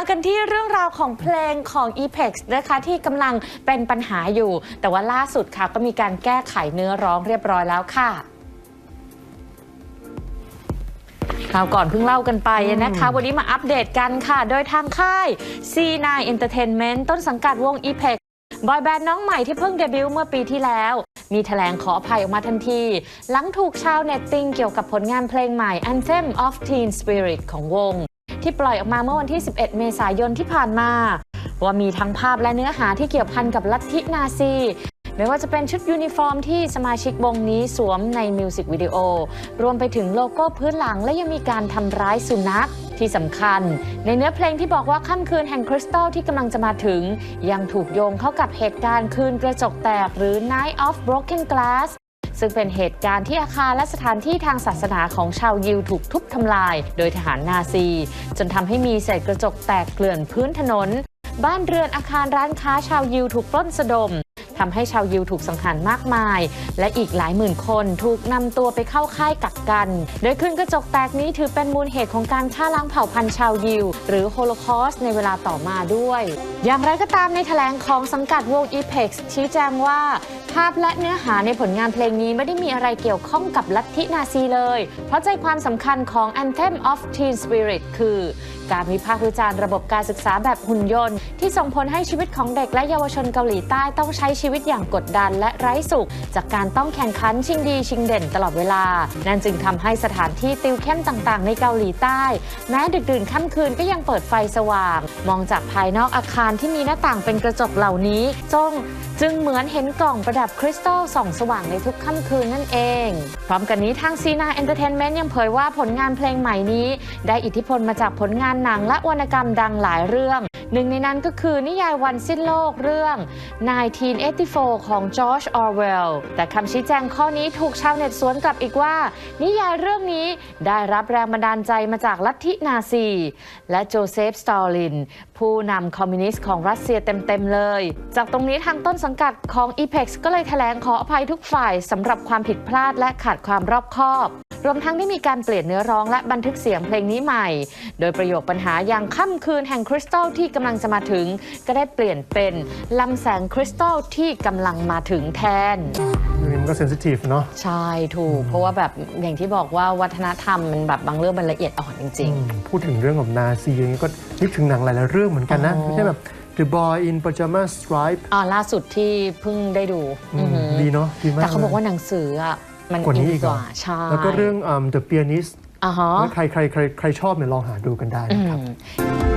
มากันที่เรื่องราวของเพลงของ e p e x นะคะที่กำลังเป็นปัญหาอยู่ แต่ว่าล่าสุดค่ะก็มีการแก้ไขเนื้อร้องเรียบร้อยแล้วค่ะคราวก่อนเพิ่งเล่ากันไปนะคะ วันนี้มาอัปเดตกันค่ะ โดยทางค่าย C9 Entertainment ต้นสังกัดวง e p e x บอยแบนด์น้องใหม่ที่เพิ่งเดบิวต์เมื่อปีที่แล้ว มีแถลงขออภัยออกมาทันที หลังถูกชาวเน็ตติงเกี่ยวกับผลงานเพลงใหม่ Anthem of Teen Spirit ของวง ที่ปล่อยออกมาเมื่อวันที่ 11 เมษายนที่ผ่านมา ว่ามีทั้งภาพและเนื้อหาที่เกี่ยวพันกับลัทธินาซีไม่ว่าจะเป็นชุดยูนิฟอร์มที่สมาชิกวงนี้สวมในมิวสิกวิดีโอ รวมไปถึงโลโก้พื้นหลังและยังมีการทำร้ายสุนัขที่สำคัญ ในเนื้อเพลงที่บอกว่าค่ำคืนแห่งคริสตัลที่กำลังจะมาถึง ยังถูกโยงเข้ากับเหตุการณ์คืนกระจกแตกหรือ Night of Broken Glass ซึ่งเป็นเหตุการณ์ที่อาคารและสถานที่ทางศาสนาของชาวยิวถูกทุบทำลาย โดยทหารนาซี จนทำให้มีเศษกระจกแตกเกลื่อนพื้นถนน บ้านเรือนอาคารร้านค้าชาวยิวถูกปล้นสะดม ทำให้ชาวยิวถูกสังหารมากมาย และอีกหลายหมื่นคนถูกนำตัวไปเข้าค่ายกักกัน โดยคืนกระจกแตกนี้ถือเป็นมูลเหตุของการฆ่าล้างเผ่าพันธุ์ชาวยิว หรือโฮโลคอสในเวลาต่อมาด้วย อย่างไรก็ตามในแถลงของสังกัดวง e p e x ชี้แจงว่าภาพและเนื้อหาในผลงานเพลงนี้ไม่ได้มีอะไรเกี่ยวข้องกับลัทธินาซีเลย เพราะใจความสำคัญของ Anthem of Teen Spirit คือ การวิพากษ์วิจารณ์ระบบการศึกษาแบบหุ่นยนต์ ที่ส่งผลให้ชีวิตของเด็กและเยาวชนเกาหลีใต้ต้องใช้ชีวิตอย่างกดดันและไร้สุข จากการต้องแข่งขันชิงดีชิงเด่นตลอดเวลา นั่นจึงทำให้สถานที่ติวเข้มต่างๆ ในเกาหลีใต้ แม้ดึกดื่นค่ำคืนก็ยังเปิดไฟสว่าง มองจากภายนอกอาคารที่มีหน้าต่างเป็นกระจกเหล่านี้จงจึงเหมือนเห็นกล่องประดับคริสตัลส่องสว่างในทุกค่ำคืนนั่นเอง พร้อมกันนี้ทางซีนาเอนเตอร์เทนเมนต์ยังเผยว่าผลงานเพลงใหม่นี้ ได้อิทธิพลมาจากผลงานหนังและวรรณกรรมดังหลายเรื่องหนึ่งในนั้นก็คือนิยายวันสิ้นโลกเรื่อง 1984 ของจอร์จ ออร์เวลแต่คำชี้แจงข้อนี้ถูกชาวเน็ตสวนกลับอีกว่า นิยายเรื่องนี้ได้รับแรงบันดาลใจมาจากลัทธินาซี และโจเซฟ สตอลิน ผู้นำคอมมิวนิสต์ของรัสเซียเต็ม ๆ เลย จากตรงนี้ทางต้นสังกัดของ e p e x ก็เลยแถลงขออภัยทุกฝ่ายสำหรับความผิดพลาดและขาดความรอบคอบ รวมทั้งได้มีการเปลี่ยนเนื้อร้องและบันทึกเสียงเพลงนี้ใหม่ โดยประโยคปัญหาอย่างค่ำคืนแห่งคริสตัลที่กำลังจะมาถึง ก็ได้เปลี่ยนเป็นลำแสงคริสตัลที่กำลังมาถึงแทนมันก็เซนซิทีฟเนาะใช่ถูก เพราะว่าแบบอย่างที่บอกว่าวัฒนธรรมมันแบบบางเรื่องมันละเอียดอ่อนจริงอืมพูดถึงเรื่องของนาซีอย่างนี้ก็นึกถึงหนังหลายๆเรื่องเหมือนกันนะอ๋อไม่ใช่แบบ The Boy in Pajamas Stripe ๆอ่าล่าสุดที่เพิ่งได้ดูอืมอือหือดีเนาะดีมากแต่เขาบอกว่าลยหนังสืออะ มันกว่านี้อินอีกกเหรอว่าใช่แล้วก็เรื่องอืม The Pianist อ่าฮะใครใครใครใครชอบเนี่ยลองหาดูกันได้อืนะครับม